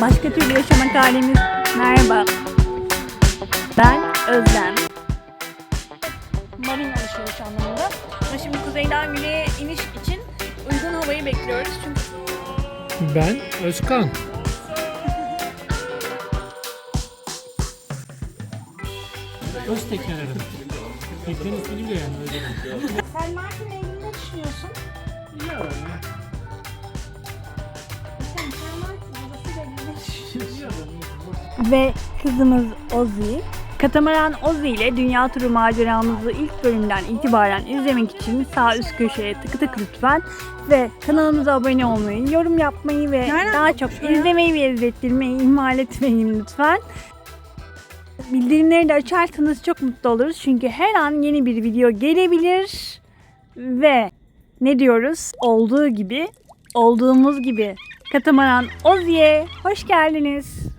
Başka türlü yaşamak halimiz. Merhaba. Ben Özlem. Marin alışveriş anlamında. Ama şimdi kuzeyden güneye iniş için uygun havayı bekliyoruz. Çünkü Ben Özkan. Öz teknelerim. Teknenin ismini biliyor yani sen Martin'le ilgili ne düşünüyorsun? Ya. Ve kızımız Ozi. Katamaran Ozi ile dünya turu maceramızı ilk bölümden itibaren izlemek için sağ üst köşeye tıkı tık lütfen ve kanalımıza abone olmayı, yorum yapmayı ve daha çok izlemeyi ve izlettirmeyi ihmal etmeyin lütfen. Bildirimleri de açarsanız çok mutlu oluruz çünkü her an yeni bir video gelebilir ve ne diyoruz? Olduğu gibi, olduğumuz gibi Katamaran Ozi'ye hoş geldiniz.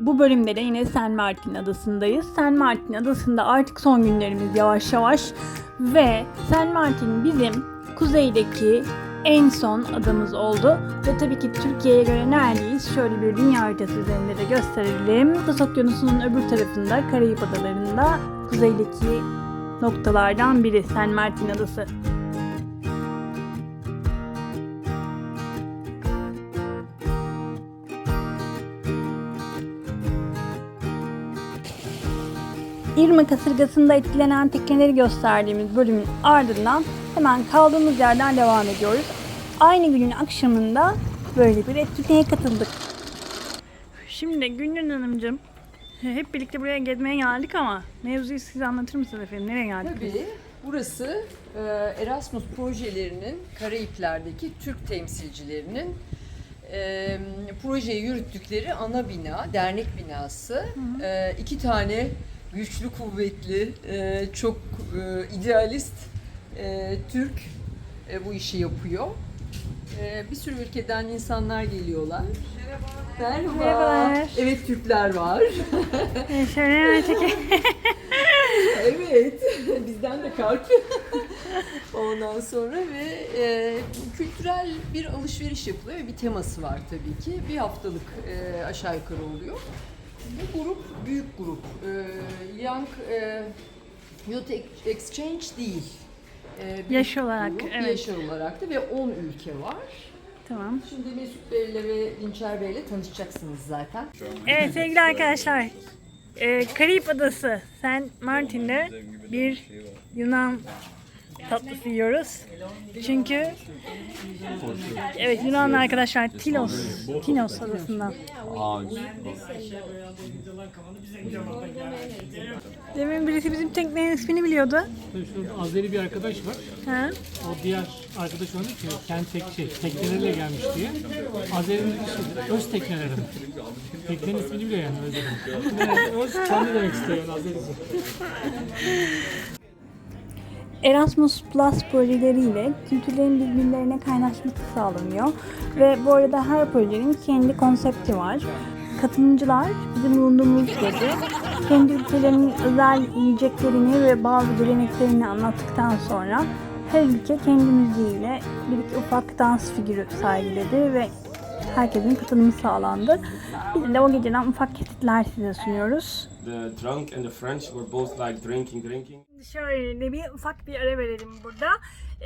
Bu bölümde de yine San Martin adasındayız. San Martin adasında artık son günlerimiz yavaş yavaş ve San Martin bizim kuzeydeki en son adamız oldu. Ve tabii ki Türkiye'ye göre neredeyiz? Şöyle bir dünya haritası üzerinde de gösterelim. Atlas Okyanusu'nun öbür tarafında Karayip Adaları'nda kuzeydeki noktalardan biri San Martin adası. İrma kasırgasında etkilenen tekneleri gösterdiğimiz bölümün ardından hemen kaldığımız yerden devam ediyoruz. Aynı günün akşamında böyle bir etkinliğe katıldık. Şimdi Gülnur Hanımcığım hep birlikte buraya gezmeye geldik ama mevzuyu size anlatır mısınız efendim? Nereye geldik? biz? Tabii. Burası e, Erasmus projelerinin Karayipler'deki Türk temsilcilerinin e, projeyi yürüttükleri ana bina, dernek binası. E, iki tane güçlü, kuvvetli, e, çok e, idealist e, Türk e, bu işi yapıyor. E, bir sürü ülkeden insanlar geliyorlar. Merhaba. Merhabalar. Evet Türkler var. Şöyle hemen çekeyim. Evet, bizden de kalk. Ondan sonra ve e, kültürel bir alışveriş yapılıyor ve bir teması var tabii ki. Bir haftalık e, aşağı yukarı oluyor. Bu grup büyük grup. E, Young e, Youth Exchange değil. E, büyük Yaş olarak, grup, evet. Yaş olarak da ve 10 ülke var. Tamam. Şimdi Mesut Bey'le ve Dinçer Bey'le tanışacaksınız zaten. Evet sevgili arkadaşlar. Ee, Karayip Adası Saint Martin'de bir Yunan tatlısı yiyoruz. Çünkü evet Yunan arkadaşlar Tilos, Tinos adasından. Demin birisi bizim teknenin ismini biliyordu. Şurada Azeri bir arkadaş var. Ha? O diğer arkadaş onu ki kendi tek şey, teknelerle gelmiş diye. Azeri'nin şey, öz teknelerim. Teknenin ismini biliyor yani öz dedim. Yani öz kendi demek istiyor yani Azeri'si. Erasmus Plus projeleriyle kültürlerin birbirlerine kaynaşması sağlanıyor. Ve bu arada her projenin kendi konsepti var. Katılımcılar bizim bulunduğumuz gece kendi ülkelerinin özel yiyeceklerini ve bazı geleneklerini anlattıktan sonra her ülke kendi müziğiyle bir iki ufak dans figürü sergiledi ve herkesin katılımı sağlandı. Biz de o geceden ufak kesitler size sunuyoruz. The drunk and the French were both like drinking, drinking. Şöyle bir ufak bir ara verelim burada.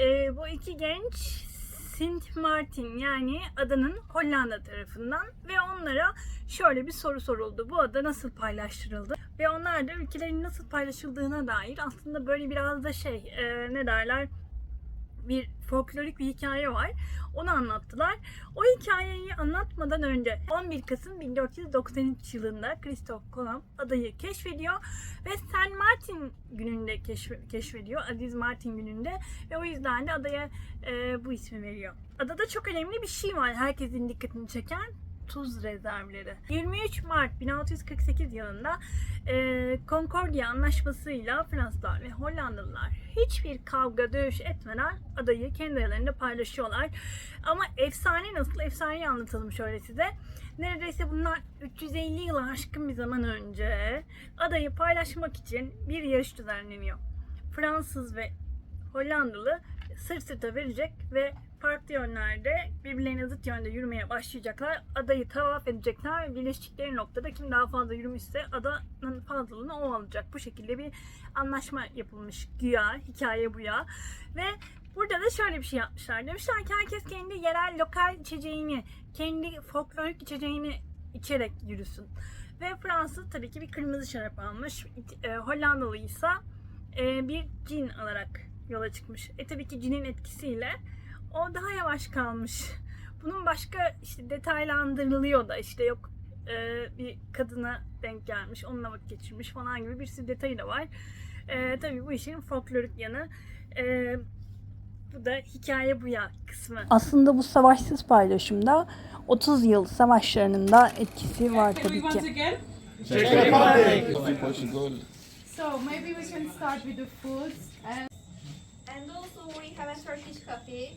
Ee, bu iki genç Sint Martin yani adanın Hollanda tarafından ve onlara şöyle bir soru soruldu. Bu ada nasıl paylaştırıldı? Ve onlar da ülkelerin nasıl paylaşıldığına dair aslında böyle biraz da şey e, ne derler bir folklorik bir hikaye var. Onu anlattılar. O hikayeyi anlatmadan önce 11 Kasım 1493 yılında Christoph Kolomb adayı keşfediyor ve Saint Martin gününde keşf- keşfediyor. Aziz Martin gününde ve o yüzden de adaya e, bu ismi veriyor. Adada çok önemli bir şey var herkesin dikkatini çeken tuz rezervleri. 23 Mart 1648 yılında e, Concordia Anlaşması'yla Fransızlar ve Hollandalılar hiçbir kavga dövüş etmeden adayı kendi aralarında paylaşıyorlar. Ama efsane nasıl? Efsaneyi anlatalım şöyle size. Neredeyse bunlar 350 yıl aşkın bir zaman önce adayı paylaşmak için bir yarış düzenleniyor. Fransız ve Hollandalı sırt sırta verecek ve farklı yönlerde birbirlerine zıt yönde yürümeye başlayacaklar. Adayı tavaf edecekler ve birleştikleri noktada kim daha fazla yürümüşse adanın fazlalığını o alacak. Bu şekilde bir anlaşma yapılmış güya, hikaye bu ya. Ve burada da şöyle bir şey yapmışlar. Demişler ki herkes kendi yerel lokal içeceğini, kendi folklorik içeceğini içerek yürüsün. Ve Fransız tabii ki bir kırmızı şarap almış. E, Hollandalı ise e, bir cin alarak yola çıkmış. E tabii ki cinin etkisiyle o daha yavaş kalmış. Bunun başka işte detaylandırılıyor da işte yok e, bir kadına denk gelmiş, onunla vakit geçirmiş falan gibi bir sürü detayı da var. E, tabii bu işin folklorik yanı. E, bu da hikaye bu ya kısmı. Aslında bu savaşsız paylaşımda 30 yıl savaşlarının da etkisi var tabii ki. So maybe we can start with the foods and And also we have a Turkish coffee.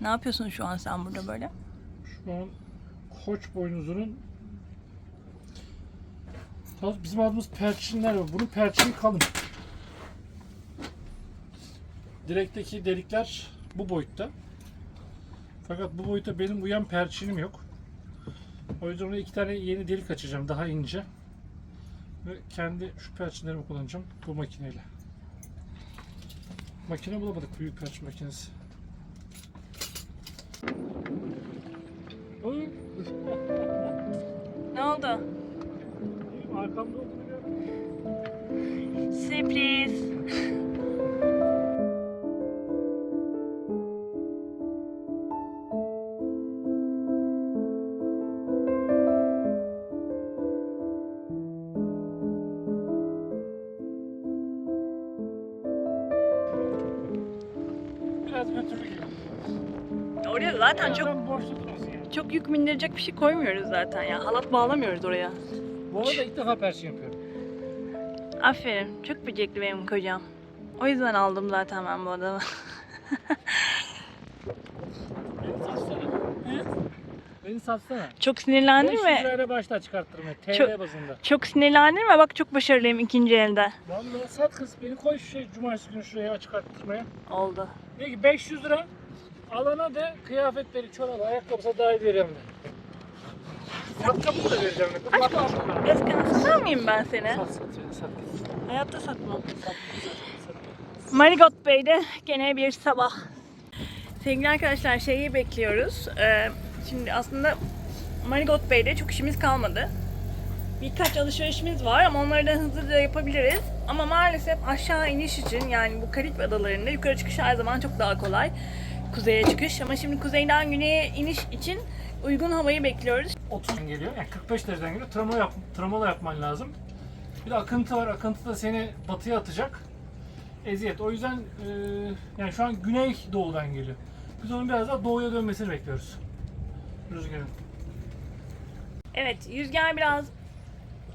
Ne yapıyorsun şu an sen burada böyle? Şu an koç boynuzunun bizim adımız perçinler var. Bunun perçini kalın. Direkteki delikler bu boyutta. Fakat bu boyutta benim uyan perçinim yok. O yüzden oraya iki tane yeni delik açacağım daha ince. Ve kendi şu perçinlerimi kullanacağım bu makineyle. Makine bulamadık büyük perçin makinesi. Ne oldu? Arkamda olduğunu gördüm. Sürpriz. Zaten çok çok yük bindirecek bir şey koymuyoruz zaten ya. Halat bağlamıyoruz oraya. Bu arada ilk defa perşin yapıyorum. Aferin. Çok becerikli benim kocam. O yüzden aldım zaten ben bu adamı. Beni satsana. Beni satsana. Çok sinirlendim 500 mi? lirayla başla çıkarttırmaya TL Çok- bazında. Çok sinirlendim mi? Bak çok başarılıyım ikinci elde. Vallahi sat kız beni koy şu şey cumartesi günü şuraya çıkarttırmaya. Oldu. De ki 500 lira alana de kıyafetleri çorabı ayakkabısı dahil vereceğim de. Sat kapı da vereceğim de. Kız Aşk olsun. Eskiden satar mıyım ben seni? Sat sat sat. Hayatta satmam. Sat, sat, sat. Marigot Bey'de gene bir sabah. Sevgili arkadaşlar şeyi bekliyoruz. Ee, şimdi aslında Marigot Bey'de çok işimiz kalmadı. Birkaç alışverişimiz var ama onları da hızlıca yapabiliriz. Ama maalesef aşağı iniş için yani bu Karip adalarında yukarı çıkış her zaman çok daha kolay. Kuzeye çıkış ama şimdi kuzeyden güneye iniş için uygun havayı bekliyoruz. 30 geliyor. Yani 45 dereceden geliyor. Travma yap, travmalı yapman lazım. Bir de akıntı var. Akıntı da seni batıya atacak. Eziyet. O yüzden e, yani şu an güney doğudan geliyor. Biz onun biraz daha doğuya dönmesini bekliyoruz. Rüzgarın. Evet, rüzgar biraz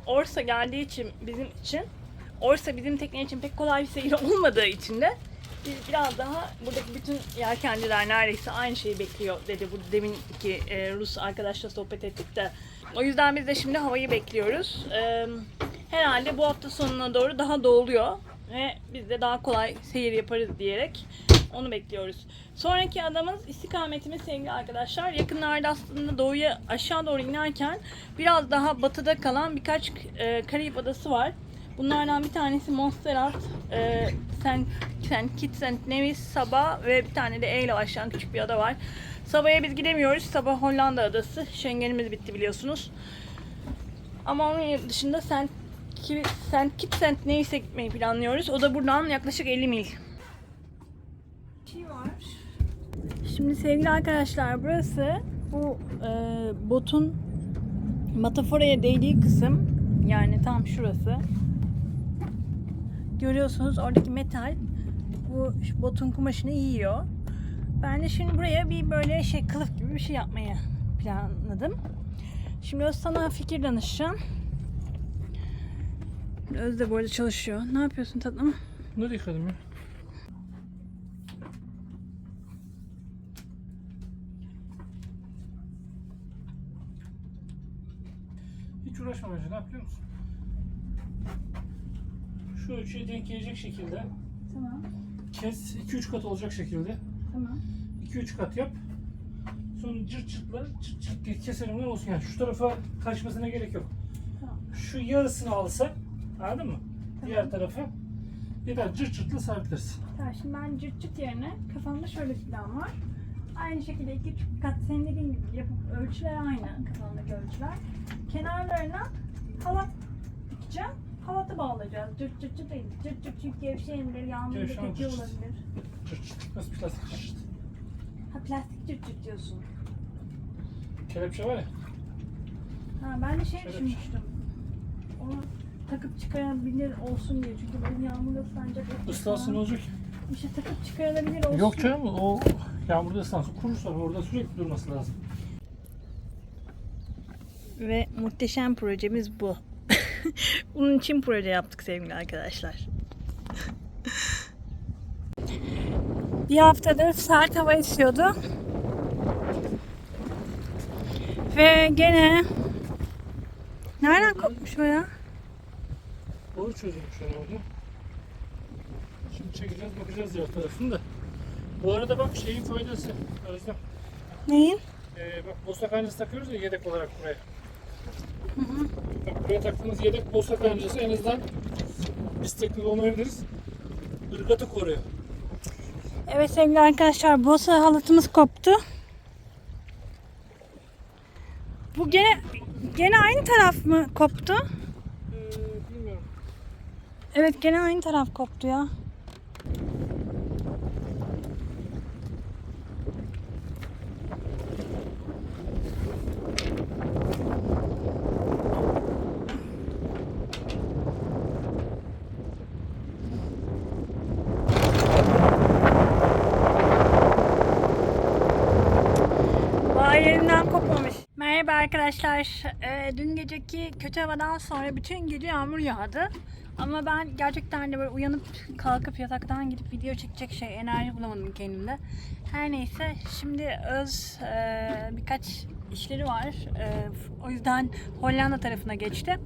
Orsa geldiği için bizim için, Orsa bizim tekne için pek kolay bir seyir olmadığı için de biz biraz daha buradaki bütün yelkenciler neredeyse aynı şeyi bekliyor dedi bu deminki e, Rus arkadaşla sohbet ettik de. O yüzden biz de şimdi havayı bekliyoruz. E, herhalde bu hafta sonuna doğru daha doğuluyor ve biz de daha kolay seyir yaparız diyerek onu bekliyoruz. Sonraki adamız istikametimiz sevgili arkadaşlar. Yakınlarda aslında doğuya aşağı doğru inerken biraz daha batıda kalan birkaç e, Karayip adası var. Bunlardan bir tanesi Montserrat, e, Saint, Saint Kitts and Nevis, Saba ve bir tane de E ile başlayan küçük bir ada var. Sabah'ya biz gidemiyoruz. Sabah Hollanda adası. Schengen'imiz bitti biliyorsunuz. Ama onun dışında Ki- Saint Kitts and Nevis'e gitmeyi planlıyoruz. O da buradan yaklaşık 50 mil. şey var. Şimdi sevgili arkadaşlar burası bu e, botun metaforaya değdiği kısım yani tam şurası. Görüyorsunuz oradaki metal bu botun kumaşını yiyor. Ben de şimdi buraya bir böyle şey kılıf gibi bir şey yapmayı planladım. Şimdi Öz sana fikir danışacağım. Öz de arada çalışıyor. Ne yapıyorsun tatlım? Bunları yıkadım ya. Hiç uğraşma bence. Ne yapıyor musun? Şu ölçüye denk gelecek şekilde Tamam. kes. 2-3 kat olacak şekilde. Tamam. 2-3 kat yap. Sonra cırt cırtla çıt çıt keselim ne olsun yani şu tarafa kaçmasına gerek yok. Tamam. Şu yarısını alsa anladın mı? Diğer tarafa yeter cırt cırtla sabitlersin. Tamam şimdi ben cırt cırt yerine kafamda şöyle bir plan var. Aynı şekilde iki üç kat senin dediğin gibi yapıp ölçüler aynı kafamdaki ölçüler. Kenarlarına halat dikeceğim. Halatı bağlayacağız. Cırt cırt cırt değil. Cırt cırt çünkü gevşeyebilir, yağmurda Gevşen cırt. olabilir. Cırt cırt nasıl plastik cırt cırt. Ha plastik cırt cırt diyorsun. Kelepçe var ya. Ha ben de şey Şöyle düşünmüştüm. Onu takıp çıkarabilir olsun diye. Çünkü böyle yağmurda ıslanacak. Islansın falan. olacak. İşte takıp çıkarılabilir olsun. Yok canım o yağmurda ıslansın. Kurur sonra orada sürekli durması lazım. Ve muhteşem projemiz bu. Bunun için proje yaptık sevgili arkadaşlar. Bir haftadır sert hava esiyordu. Ve gene Nereden kopmuş o ya? Boru çözülmüş herhalde. Şimdi çekeceğiz bakacağız diğer tarafını da. Bu arada bak şeyin faydası. Özlem. Neyin? Ee, bak bosta kancası takıyoruz ya yedek olarak buraya. Bak buraya taktığımız yedek bosta kancası en azından biz teknik olmayabiliriz. Irgatı koruyor. Evet sevgili arkadaşlar bosa halatımız koptu. Bu gene gene aynı taraf mı koptu? Ee, bilmiyorum. Evet gene aynı taraf koptu ya. Arkadaşlar. Ee, dün geceki kötü havadan sonra bütün gece yağmur yağdı. Ama ben gerçekten de böyle uyanıp kalkıp yataktan gidip video çekecek şey enerji bulamadım kendimde. Her neyse şimdi Öz e, birkaç işleri var. E, o yüzden Hollanda tarafına geçti.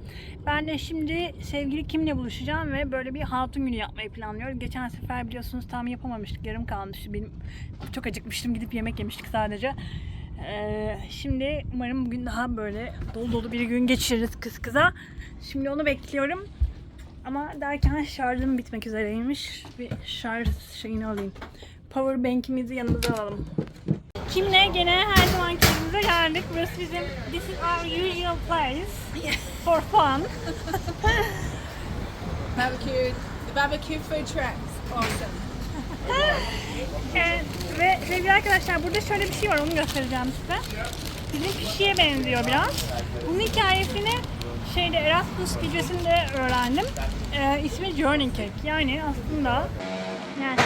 Ben de şimdi sevgili kimle buluşacağım ve böyle bir hatun günü yapmayı planlıyorum. Geçen sefer biliyorsunuz tam yapamamıştık. Yarım kalmıştı. Benim çok acıkmıştım. Gidip yemek yemiştik sadece. Ee, şimdi umarım bugün daha böyle dolu dolu bir gün geçiririz kız kıza. Şimdi onu bekliyorum. Ama derken şarjım bitmek üzereymiş. Bir şarj şeyini alayım. Power bank'imizi yanımıza alalım. Kimle gene her zamanki yerimize geldik. Burası bizim this is our usual place for fun. Barbecue, the barbecue food trucks. Awesome. Evet, ve sevgili arkadaşlar burada şöyle bir şey var onu göstereceğim size. Bizim pişiye benziyor biraz. Bunun hikayesini şeyde Erasmus gecesinde öğrendim. Ee, ismi Journey Cake. Yani aslında yani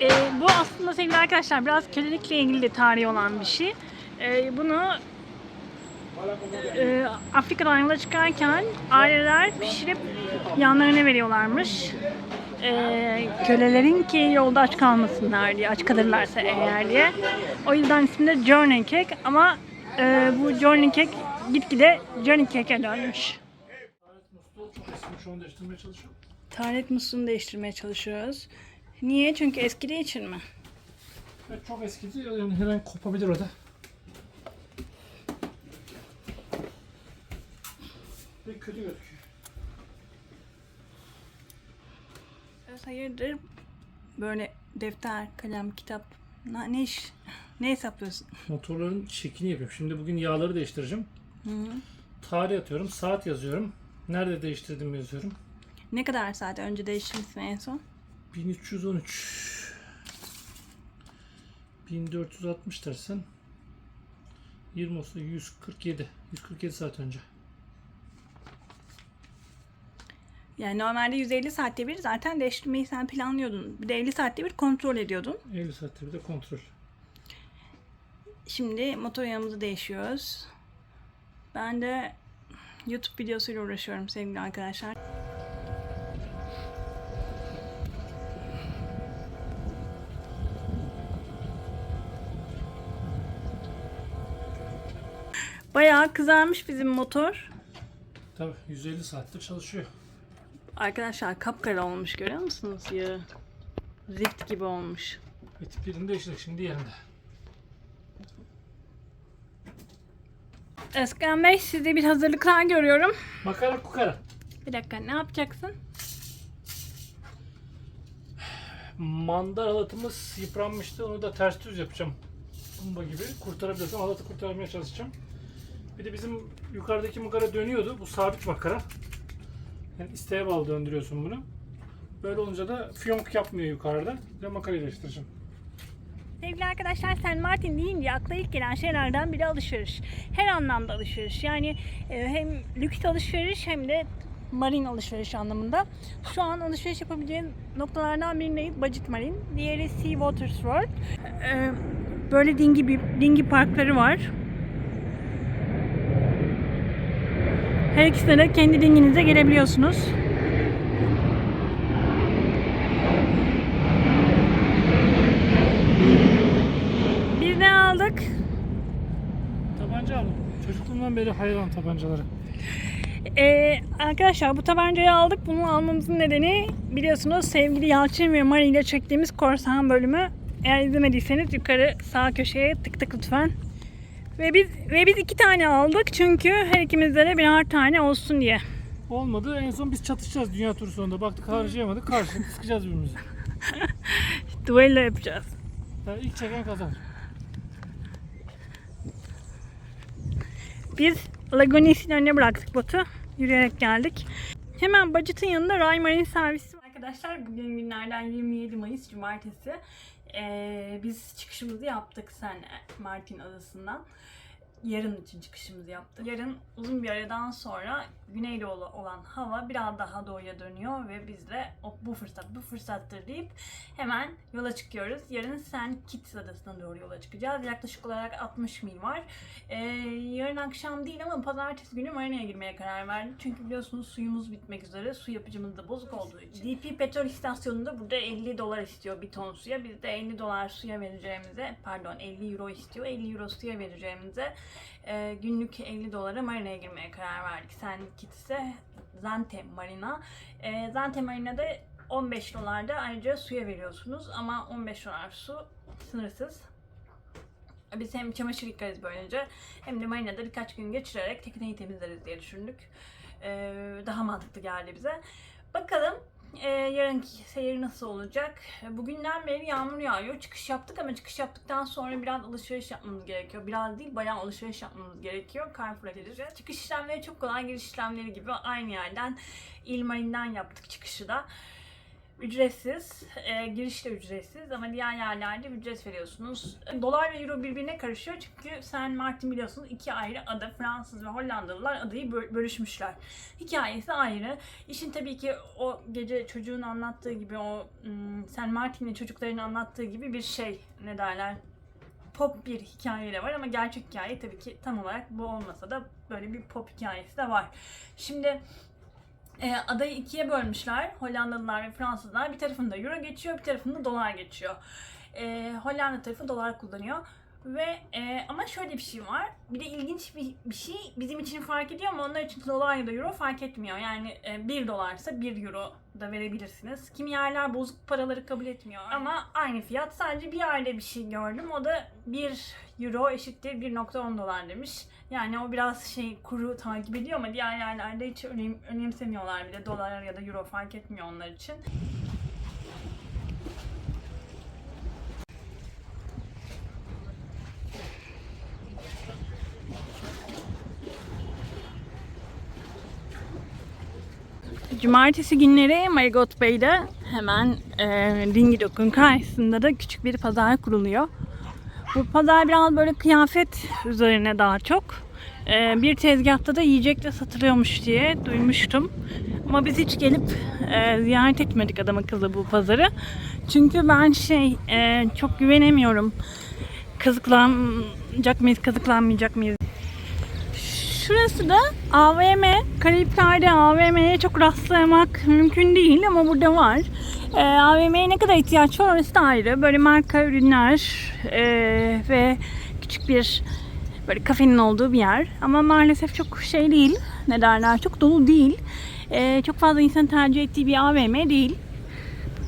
Ee, bu aslında sevgili arkadaşlar biraz kölelikle ilgili de tarihi olan bir şey. Ee, bunu e, Afrika'dan yola çıkarken aileler pişirip yanlarına veriyorlarmış. E, kölelerin ki yolda aç kalmasınlar diye, aç kalırlarsa eğer diye. O yüzden ismi de Journey Cake ama e, bu Journey Cake gitgide Journey Cake'e dönmüş. Taharet musluğunu değiştirmeye çalışıyoruz. Niye? Çünkü eskidiği için mi? Çok eskidi yani her an kopabilir o da. Ve kötü gözüküyor. Öz hayırdır? Böyle defter, kalem, kitap, ne, ne iş? Ne hesaplıyorsun? Motorların şeklini yapıyorum. Şimdi bugün yağları değiştireceğim. Tarih atıyorum, saat yazıyorum. Nerede değiştirdim yazıyorum. Ne kadar saat önce değiştirmişsin en son? 1313 1460 dersen 20 olsa 147. 147 saat önce. Yani normalde 150 saatte bir zaten değiştirmeyi sen planlıyordun. Bir de 50 saatte bir kontrol ediyordun. 50 saatte bir de kontrol. Şimdi motor yağımızı değişiyoruz. Ben de YouTube videosuyla uğraşıyorum sevgili arkadaşlar. Bayağı kızarmış bizim motor. Tabii 150 saattir çalışıyor. Arkadaşlar kapkara olmuş görüyor musunuz yağı? Zift gibi olmuş. Evet birinde değiştirdik şimdi yerinde. Özkan Bey sizde bir hazırlıklar görüyorum. Makara kukara. Bir dakika ne yapacaksın? Mandar halatımız yıpranmıştı. Onu da ters düz yapacağım. Bomba gibi. Kurtarabilirsem halatı kurtarmaya çalışacağım. Bir de bizim yukarıdaki makara dönüyordu. Bu sabit makara. Yani isteğe bağlı döndürüyorsun bunu. Böyle olunca da fiyonk yapmıyor yukarıda. Makarayı değiştireceğim. Sevgili arkadaşlar Sen Martin deyince akla ilk gelen şeylerden biri alışveriş. Her anlamda alışveriş. Yani e, hem lüks alışveriş hem de marin alışveriş anlamında. Şu an alışveriş yapabileceğin noktalardan birindeyiz. Budget Marine. Diğeri Sea Waters World. E, böyle dingi dingi parkları var. Her ikisine de kendi dinginize gelebiliyorsunuz. Bir ne aldık? Tabanca aldım. Çocukluğumdan beri hayran tabancaları. Ee, arkadaşlar bu tabancayı aldık. Bunu almamızın nedeni biliyorsunuz sevgili Yalçın ve Mari ile çektiğimiz korsan bölümü. Eğer izlemediyseniz yukarı sağ köşeye tık tık lütfen. Ve biz ve biz iki tane aldık çünkü her ikimizde de birer tane olsun diye. Olmadı. En son biz çatışacağız dünya turu sonunda. Baktık harcayamadık. Karşılıklı sıkacağız birbirimizi. Duello yapacağız. Yani ilk çeken kazanır. Biz Lagonis'in önüne bıraktık botu. Yürüyerek geldik. Hemen Budget'ın yanında Ray Marine servisi var. Arkadaşlar bugün günlerden 27 Mayıs Cumartesi. Ee, biz çıkışımızı yaptık Sen Martin adasından. Yarın için çıkışımızı yaptık. Yarın uzun bir aradan sonra güneydoğu olan hava biraz daha doğuya dönüyor ve biz de o, bu fırsat bu fırsattır deyip hemen yola çıkıyoruz. Yarın Sen Kitts adasına doğru yola çıkacağız. Yaklaşık olarak 60 mil var. Ee, yarın akşam değil ama pazartesi günü marinaya girmeye karar verdik. Çünkü biliyorsunuz suyumuz bitmek üzere. Su yapıcımız da bozuk olduğu için. DP petrol istasyonunda burada 50 dolar istiyor bir ton suya. Biz de 50 dolar suya vereceğimize, pardon 50 euro istiyor. 50 euro suya vereceğimize e, günlük 50 dolara marinaya girmeye karar verdik. Sen Kitts'e Zante Marina. E, Zante Marina'da 15 dolarda ayrıca suya veriyorsunuz ama 15 dolar su sınırsız. Biz hem çamaşır yıkarız böylece hem de marinada birkaç gün geçirerek tekneyi temizleriz diye düşündük. Ee, daha mantıklı geldi bize. Bakalım e, yarınki seyir nasıl olacak? Bugünden beri yağmur yağıyor. Çıkış yaptık ama çıkış yaptıktan sonra biraz alışveriş yapmamız gerekiyor. Biraz değil bayağı alışveriş yapmamız gerekiyor. Carrefour'a gideceğiz. Çıkış işlemleri çok kolay. Giriş işlemleri gibi aynı yerden İlmarin'den yaptık çıkışı da. Ücretsiz, e, giriş de ücretsiz ama diğer yerlerde ücret veriyorsunuz. Dolar ve euro birbirine karışıyor çünkü Saint Martin biliyorsunuz iki ayrı ada. Fransız ve Hollandalılar adayı böl- bölüşmüşler. Hikayesi ayrı. İşin tabii ki o gece çocuğun anlattığı gibi o ım, Saint Martin'in çocukların anlattığı gibi bir şey ne derler pop bir hikaye de var ama gerçek hikaye tabii ki tam olarak bu olmasa da böyle bir pop hikayesi de var. Şimdi e, adayı ikiye bölmüşler. Hollandalılar ve Fransızlar. Bir tarafında euro geçiyor, bir tarafında dolar geçiyor. E, Hollanda tarafı dolar kullanıyor. Ve e, ama şöyle bir şey var. Bir de ilginç bir, bir şey bizim için fark ediyor ama onlar için dolar ya da euro fark etmiyor. Yani e, 1 dolarsa 1 euro da verebilirsiniz. Kimi yerler bozuk paraları kabul etmiyor. Ama aynı fiyat. Sadece bir yerde bir şey gördüm. O da 1 euro eşittir 1.10 dolar demiş. Yani o biraz şey kuru takip ediyor ama diğer yerlerde hiç önem, önemsemiyorlar bile. Dolar ya da euro fark etmiyor onlar için. Cumartesi günleri Marigot Bay'de hemen e, Dingidok'un karşısında da küçük bir pazar kuruluyor. Bu pazar biraz böyle kıyafet üzerine daha çok. Ee, bir tezgahta da yiyecek de satılıyormuş diye duymuştum. Ama biz hiç gelip e, ziyaret etmedik adam akıllı bu pazarı. Çünkü ben şey e, çok güvenemiyorum. Kazıklanacak mıyız, kazıklanmayacak mıyız? Şurası da AVM. Karayipler'de AVM'ye çok rastlamak mümkün değil ama burada var. Ee, AVM'ye ne kadar ihtiyaç var orası da ayrı. Böyle marka ürünler e, ve küçük bir böyle kafenin olduğu bir yer. Ama maalesef çok şey değil. Ne derler? Çok dolu değil. Ee, çok fazla insan tercih ettiği bir AVM değil.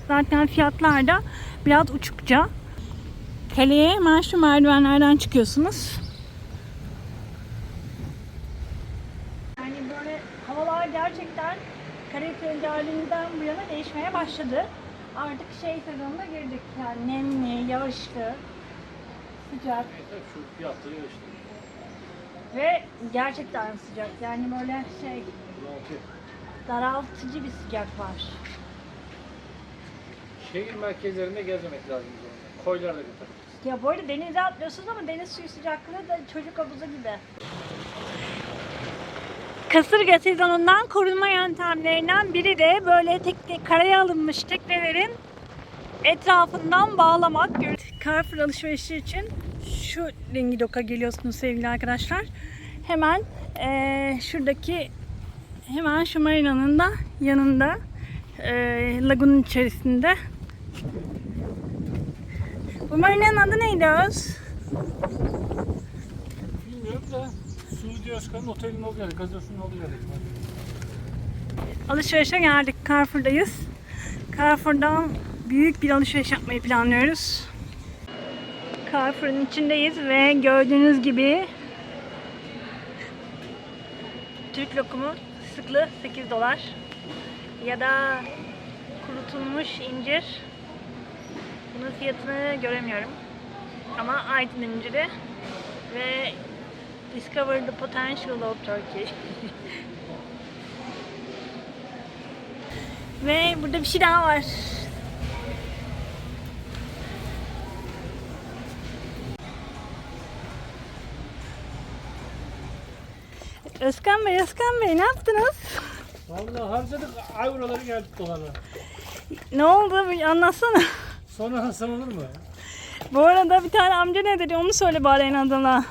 Zaten fiyatlar da biraz uçukça. Kaleye hemen merdivenlerden çıkıyorsunuz. Yani böyle havalar gerçekten Karayipler'e geldiğimizden bu yana değişmeye başladı. Artık şey sezonuna girdik yani nemli, yağışlı, sıcak Şu fiyatta işte. ve gerçekten sıcak. Yani böyle şey daraltıcı bir sıcak var. Şehir merkezlerinde gezmemek lazım. Koylarda götür. Ya bu arada denize atlıyorsunuz ama deniz suyu sıcaklığı da çocuk havuzu gibi. Kasırga sezonundan korunma yöntemlerinden biri de böyle tekne, karaya alınmış teknelerin etrafından bağlamak. Carrefour alışverişi için şu rengi doka geliyorsunuz sevgili arkadaşlar. Hemen eee, şuradaki hemen şu marinanın da yanında eee lagunun içerisinde bu marinanın adı neydi Öz? Bilmiyorum da Suudi Özkan'ın otelinin olduğu yerde, gazosunun. Alışverişe geldik. Carrefour'dayız. Carrefour'dan büyük bir alışveriş yapmayı planlıyoruz. Carrefour'un içindeyiz ve gördüğünüz gibi Türk lokumu sıklı 8 dolar ya da kurutulmuş incir bunun fiyatını göremiyorum ama Aydın inciri ve Discover the potential of Turkey Ve burada bir şey daha var. Özkan Bey, Özkan Bey ne yaptınız? Vallahi harcadık avroları geldik dolarla. Ne oldu? Bir anlatsana. Sonra Hasan olur mu? Bu arada bir tane amca ne dedi onu söyle bari en adına.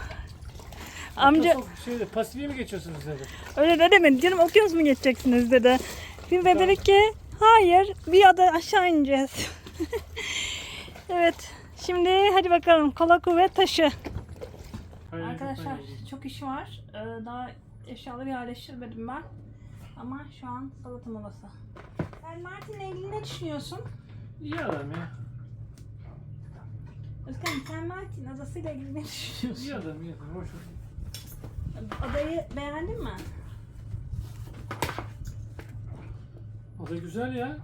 Amca Çok şeyde pasifiye mi geçiyorsunuz dedi. öyle de demedi. Canım okyanus mu geçeceksiniz dedi. Biz de dedik ki hayır bir ada aşağı ineceğiz. evet. Şimdi hadi bakalım kola kuvvet taşı. Hayır, Arkadaşlar hayır. çok iş var. Ee, daha eşyaları yerleştirmedim ben. Ama şu an salata molası. Sen Martin'le ilgili ne düşünüyorsun? İyi adam ya. Özkan sen Martin adasıyla ilgili ne düşünüyorsun? İyi adam, iyi adam. Hoş hoş. Adayı beğendin mi? O da güzel ya.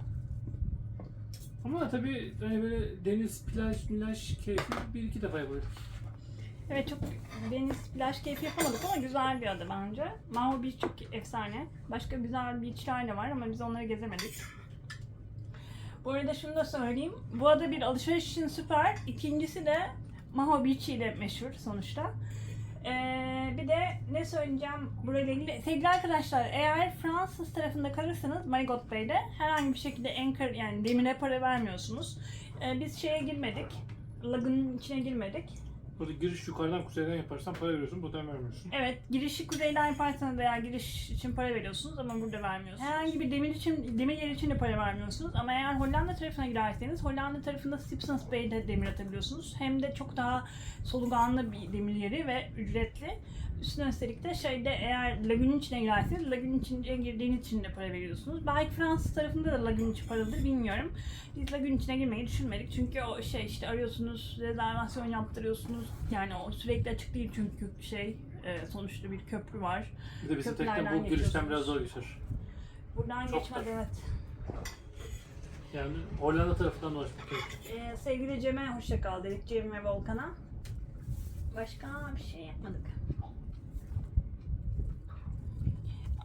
Ama tabii hani böyle deniz, plaj, milaj keyfi bir iki defa yapılır. Evet çok deniz plaj keyfi yapamadık ama güzel bir ada bence. Maho Beach çok efsane. Başka güzel beachler de var ama biz onları gezemedik. Bu arada şunu da söyleyeyim. Bu ada bir alışveriş için süper. İkincisi de Maho Beach ile meşhur sonuçta. Ee, bir de ne söyleyeceğim burayla ilgili. Sevgili arkadaşlar eğer Fransız tarafında kalırsanız Marigot Bay'de herhangi bir şekilde anchor yani demire para vermiyorsunuz. Ee, biz şeye girmedik. Lagunun içine girmedik. Burada giriş yukarıdan kuzeyden yaparsan para veriyorsun, buradan vermiyorsun. Evet, girişi kuzeyden yaparsanız eğer giriş için para veriyorsunuz ama burada vermiyorsunuz. Herhangi bir demir için demir yer için de para vermiyorsunuz ama eğer Hollanda tarafına girerseniz Hollanda tarafında Stipsons Bay'de demir atabiliyorsunuz. Hem de çok daha soluganlı bir demir yeri ve ücretli. Üstüne üstelik de şeyde eğer lagünün içine girerseniz lagünün içine girdiğiniz için de para veriyorsunuz. Belki Fransız tarafında da lagün içi paralıdır bilmiyorum. Biz lagün içine girmeyi düşünmedik çünkü o şey işte arıyorsunuz, rezervasyon yaptırıyorsunuz. Yani o sürekli açık değil çünkü şey e, sonuçta bir köprü var. Bir de bizim tekne bu girişten biraz zor geçer. Buradan Çok geçmez da. evet. Yani Hollanda tarafından dolaşmak. Ee, sevgili Cem'e hoşça kal dedik Cem ve Volkan'a. Başka bir şey yapmadık.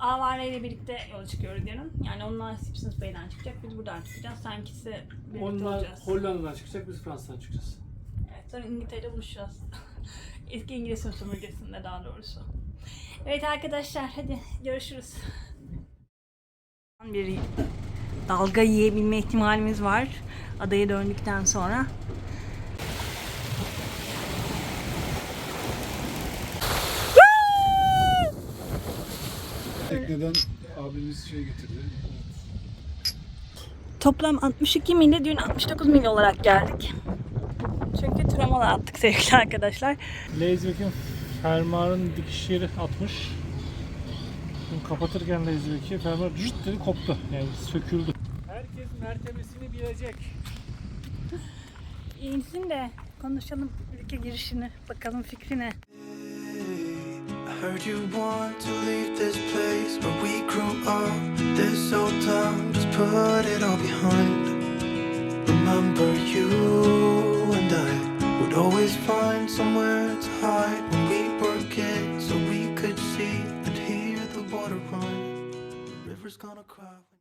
Avare ile birlikte yola çıkıyoruz yarın. Yani onlar Simpsons Bay'den çıkacak, biz buradan çıkacağız. Sankisi birlikte Onlar olacağız. Hollanda'dan çıkacak, biz Fransa'dan çıkacağız. Evet. Sonra İngiltere'de buluşacağız. Eski İngiliz sömürgesinde daha doğrusu. Evet arkadaşlar hadi görüşürüz. Bir dalga yiyebilme ihtimalimiz var adaya döndükten sonra. Tekneden abimiz şey getirdi. Toplam 62 milde dün 69 mil olarak geldik. Çünkü travmalar attık sevgili arkadaşlar. Leizvik'in fermuarın dikiş yeri atmış. Şimdi kapatırken Leizvik'i fermuar cırt dedi koptu. Yani söküldü. Herkes mertebesini bilecek. İyisin de konuşalım ülke girişini. Bakalım fikri ne? Heard you want to leave this place where we grew up. This old town, just put it all behind. Remember you and I would always find somewhere to hide when we were kids so we could see and hear the water run. The river's gonna cry.